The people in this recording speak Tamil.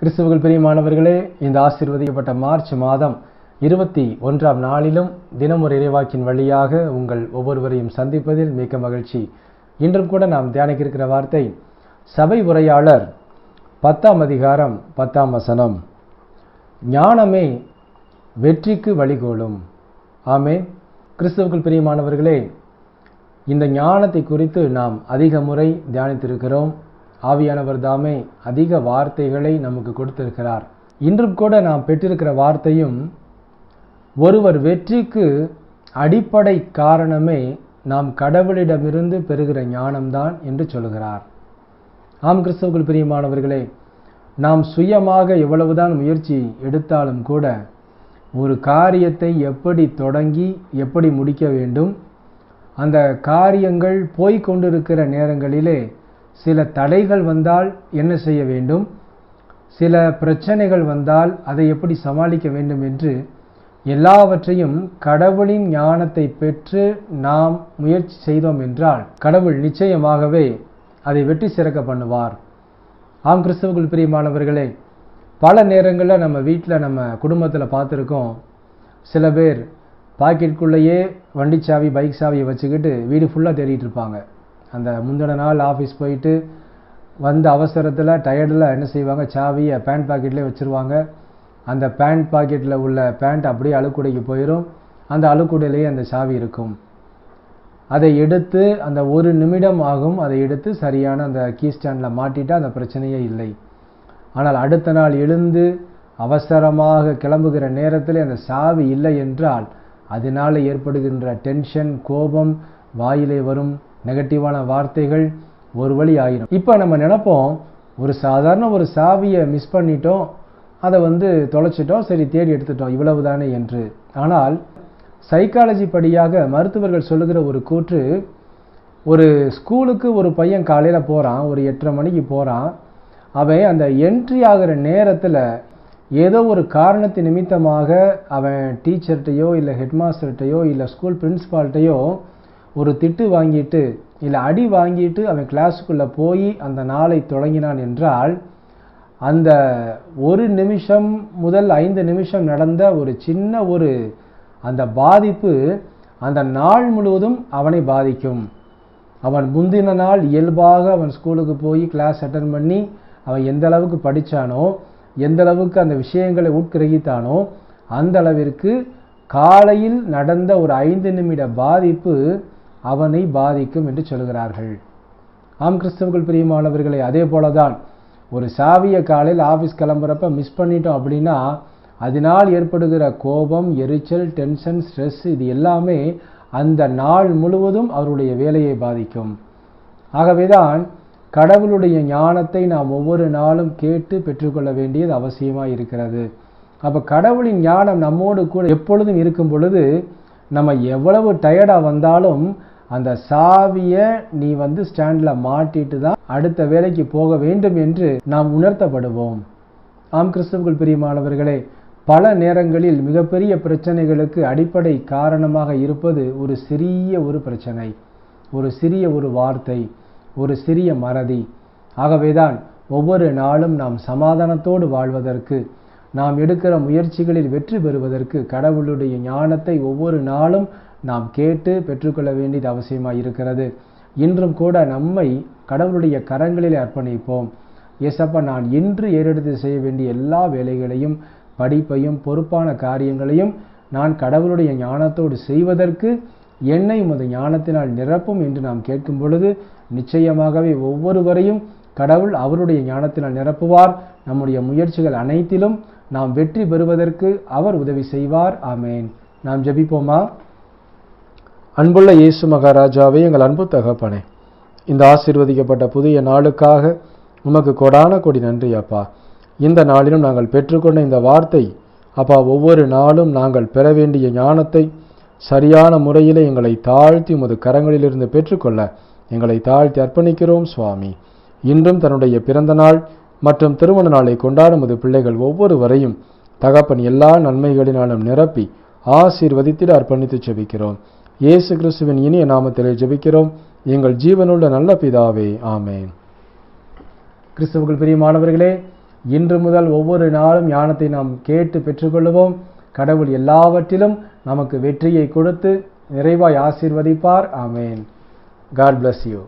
கிறிஸ்துகள் பெரிய மாணவர்களே இந்த ஆசீர்வதிக்கப்பட்ட மார்ச் மாதம் இருபத்தி ஒன்றாம் நாளிலும் தினமொரு இறைவாக்கின் வழியாக உங்கள் ஒவ்வொருவரையும் சந்திப்பதில் மிக்க மகிழ்ச்சி. இன்றும் கூட நாம் தியானிக்க இருக்கிற வார்த்தை சபை உரையாளர் பத்தாம் அதிகாரம் பத்தாம் வசனம். ஞானமே வெற்றிக்கு வழிகோலும். ஆமே கிறிஸ்துவுக்குள் பிரியமானவர்களே இந்த ஞானத்தை குறித்து நாம் அதிக முறை தியானித்திருக்கிறோம். ஆவியானவர் தாமே அதிக வார்த்தைகளை நமக்கு கொடுத்திருக்கிறார். இன்றும் கூட நாம் பெற்றிருக்கிற வார்த்தையும் ஒருவர் வெற்றிக்கு அடிப்படை காரணமே நாம் கடவுளிடமிருந்து பெறுகிற ஞானம்தான் என்று சொல்கிறார் ஆம் கிறிஸ்தவர்கள் பிரியமானவர்களே நாம் சுயமாக எவ்வளவுதான் முயற்சி எடுத்தாலும் கூட ஒரு காரியத்தை எப்படி தொடங்கி எப்படி முடிக்க வேண்டும் அந்த காரியங்கள் போய்கொண்டிருக்கிற நேரங்களிலே சில தடைகள் வந்தால் என்ன செய்ய வேண்டும்? சில பிரச்சனைகள் வந்தால் அதை எப்படி சமாளிக்க வேண்டும் என்று எல்லாவற்றையும் கடவுளின் ஞானத்தை பெற்று நாம் முயற்சி செய்தோம் என்றால் கடவுள் நிச்சயமாகவே அதை வெற்றி சிறக்க பண்ணுவார். ஆம் கிறிஸ்தவர்கள் பிரியமானவர்களே பல நேரங்களில் நம்ம வீட்டில் நம்ம குடும்பத்தில் பார்த்துருக்கோம். சில பேர் பாக்கெட்டுக்குள்ளேயே வண்டி சாவி பைக் சாவியை வச்சுக்கிட்டு வீடு ஃபுல்லாக தேடிட்டு இருப்பாங்க. அந்த முந்தின நாள் ஆஃபீஸ் போயிட்டு வந்த அவசரத்தில் டயர்டில் என்ன செய்வாங்க? சாவியை பேண்ட் பாக்கெட்லேயே வச்சுருவாங்க. அந்த பேண்ட் பாக்கெட்டில் உள்ள பேண்ட் அப்படியே அழுக்குடைக்கு போயிடும் அந்த அழுக்குடையிலேயே அந்த சாவி இருக்கும். அதை எடுத்து அந்த ஒரு நிமிடம் ஆகும். அதை எடுத்து சரியான அந்த கீ ஸ்டாண்டில் மாட்டிட்டால் அந்த பிரச்சனையே இல்லை. ஆனால் அடுத்த நாள் எழுந்து அவசரமாக கிளம்புகிற நேரத்தில் அந்த சாவி இல்லை என்றால் அதனால் ஏற்படுகின்ற டென்ஷன் கோபம் வாயிலே வரும். நெகட்டிவான வார்த்தைகள் ஒரு வழி ஆயிரும். இப்போ நம்ம நினைப்போம் ஒரு சாதாரண ஒரு சாவியை மிஸ் பண்ணிட்டோம் அதை வந்து தொலைச்சிட்டோம் சரி தேடி எடுத்துட்டோம் இவ்வளவு தானே என்று. ஆனால் சைக்காலஜி படியாக மருத்துவர்கள் சொல்லுகிற ஒரு கூற்று ஒரு ஸ்கூலுக்கு ஒரு பையன் காலையில் போகிறான் ஒரு எட்டரை மணிக்கு போகிறான் அவன் அந்த என்ட்ரி ஆகிற நேரத்தில் ஏதோ ஒரு காரணத்து நிமித்தமாக அவன் டீச்சர்கிட்டையோ இல்லை ஹெட்மாஸ்டர்கிட்டையோ இல்லை ஸ்கூல் பிரின்ஸ்பால்கிட்டையோ ஒரு திட்டு வாங்கிட்டு இல்லை அடி வாங்கிட்டு அவன் கிளாஸுக்குள்ளே போய் அந்த நாளை தொடங்கினான் என்றால் அந்த ஒரு நிமிஷம் முதல் ஐந்து நிமிஷம் நடந்த ஒரு சின்ன ஒரு அந்த பாதிப்பு அந்த நாள் முழுவதும் அவனை பாதிக்கும். அவன் முந்தின நாள் இயல்பாக அவன் ஸ்கூலுக்கு போய் கிளாஸ் அட்டன் பண்ணி அவன் எந்த அளவுக்கு படித்தானோ எந்த அளவுக்கு அந்த விஷயங்களை உட்கிரகித்தானோ அந்த அளவிற்கு காலையில் நடந்த ஒரு ஐந்து நிமிட பாதிப்பு அவனை பாதிக்கும் என்று சொல்கிறார்கள். ஆம் கிறிஸ்தவர்கள் பிரியமானவர்களே அதே போலதான் ஒரு சாவிய காலையில் ஆஃபீஸ் கிளம்புறப்ப மிஸ் பண்ணிட்டோம் அப்படின்னா அதனால் ஏற்படுகிற கோபம் எரிச்சல் டென்ஷன் ஸ்ட்ரெஸ் இது எல்லாமே அந்த நாள் முழுவதும் அவருடைய வேலையை பாதிக்கும். ஆகவேதான் கடவுளுடைய ஞானத்தை நாம் ஒவ்வொரு நாளும் கேட்டு பெற்றுக்கொள்ள வேண்டியது அவசியமாக இருக்கிறது அப்போ கடவுளின் ஞானம் நம்மோடு கூட எப்பொழுதும் இருக்கும் பொழுது நம்ம எவ்வளவு டயர்டாக வந்தாலும் அந்த சாவியை நீ வந்து ஸ்டாண்டில் மாட்டிட்டு தான் அடுத்த வேலைக்கு போக வேண்டும் என்று நாம் உணர்த்தப்படுவோம். ஆம் கிறிஸ்தவர்கள் பிரியமானவர்களே பல நேரங்களில் மிகப்பெரிய பிரச்சனைகளுக்கு அடிப்படை காரணமாக இருப்பது ஒரு சிறிய ஒரு பிரச்சனை ஒரு சிறிய ஒரு வார்த்தை ஒரு சிறிய மறதி. ஆகவேதான் ஒவ்வொரு நாளும் நாம் சமாதானத்தோடு வாழ்வதற்கு நாம் எடுக்கிற முயற்சிகளில் வெற்றி பெறுவதற்கு கடவுளுடைய ஞானத்தை ஒவ்வொரு நாளும் நாம் கேட்டு பெற்றுக்கொள்ள வேண்டியது அவசியமாக இருக்கிறது. இன்றும் கூட நம்மை கடவுளுடைய கரங்களில் அர்ப்பணிப்போம். எசப்பா நான் இன்று ஏறெடுத்து செய்ய வேண்டிய எல்லா வேலைகளையும் படிப்பையும் பொறுப்பான காரியங்களையும் நான் கடவுளுடைய ஞானத்தோடு செய்வதற்கு என்னை உமது ஞானத்தினால் நிரப்பும் என்று நாம் கேட்கும் பொழுது நிச்சயமாகவே ஒவ்வொருவரையும் கடவுள் அவருடைய ஞானத்தினால் நிரப்புவார். நம்முடைய முயற்சிகள் அனைத்திலும் நாம் வெற்றி பெறுவதற்கு அவர் உதவி செய்வார். ஆமேன். நாம் ஜபிப்போமா? அன்புள்ள இயேசு மகாராஜாவே எங்கள் அன்பு தகப்பனே இந்த ஆசீர்வதிக்கப்பட்ட புதிய நாளுக்காக உமக்கு கொடான கொடி நன்றி அப்பா. இந்த நாளிலும் நாங்கள் பெற்றுக்கொண்ட இந்த வார்த்தை அப்பா ஒவ்வொரு நாளும் நாங்கள் பெற வேண்டிய ஞானத்தை சரியான முறையிலே எங்களை தாழ்த்தி உமது கரங்களிலிருந்து பெற்றுக்கொள்ள எங்களை தாழ்த்தி அர்ப்பணிக்கிறோம் சுவாமி. இன்றும் தன்னுடைய பிறந்த நாள் மற்றும் திருமண நாளை கொண்டாடும் உமது பிள்ளைகள் ஒவ்வொருவரையும் தகப்பன் எல்லா நன்மைகளினாலும் நிரப்பி ஆசீர்வதித்திட அர்ப்பணித்து ஜெபிக்கிறோம். இயேசு கிறிஸ்துவின் இனிய நாமத்திலே ஜெபிக்கிறோம். எங்கள் ஜீவனுள்ள நல்ல பிதாவே ஆமேன். கிறிஸ்துவுக்குள் பிரியமானவர்களே இன்று முதல் ஒவ்வொரு நாளும் ஞானத்தை நாம் கேட்டு பெற்றுக்கொள்வோம் கடவுள் எல்லாவற்றிலும் நமக்கு வெற்றியை கொடுத்து நிறைவாய் ஆசீர்வதிப்பார். ஆமேன். God bless you